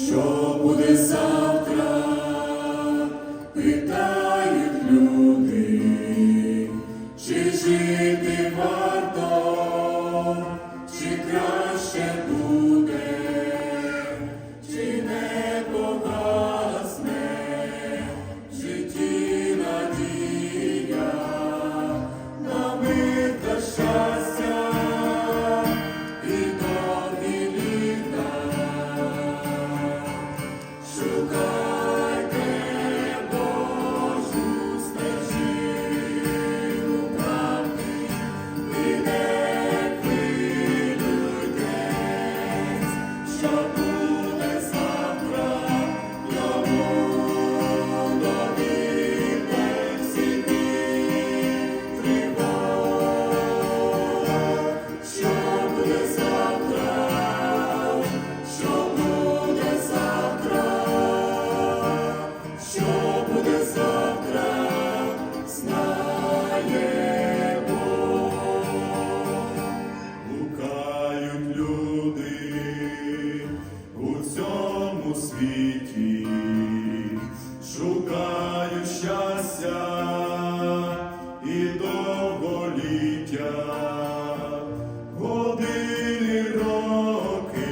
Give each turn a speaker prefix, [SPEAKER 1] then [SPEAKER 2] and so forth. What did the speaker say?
[SPEAKER 1] Що буде завтра? і довголіття, години роки.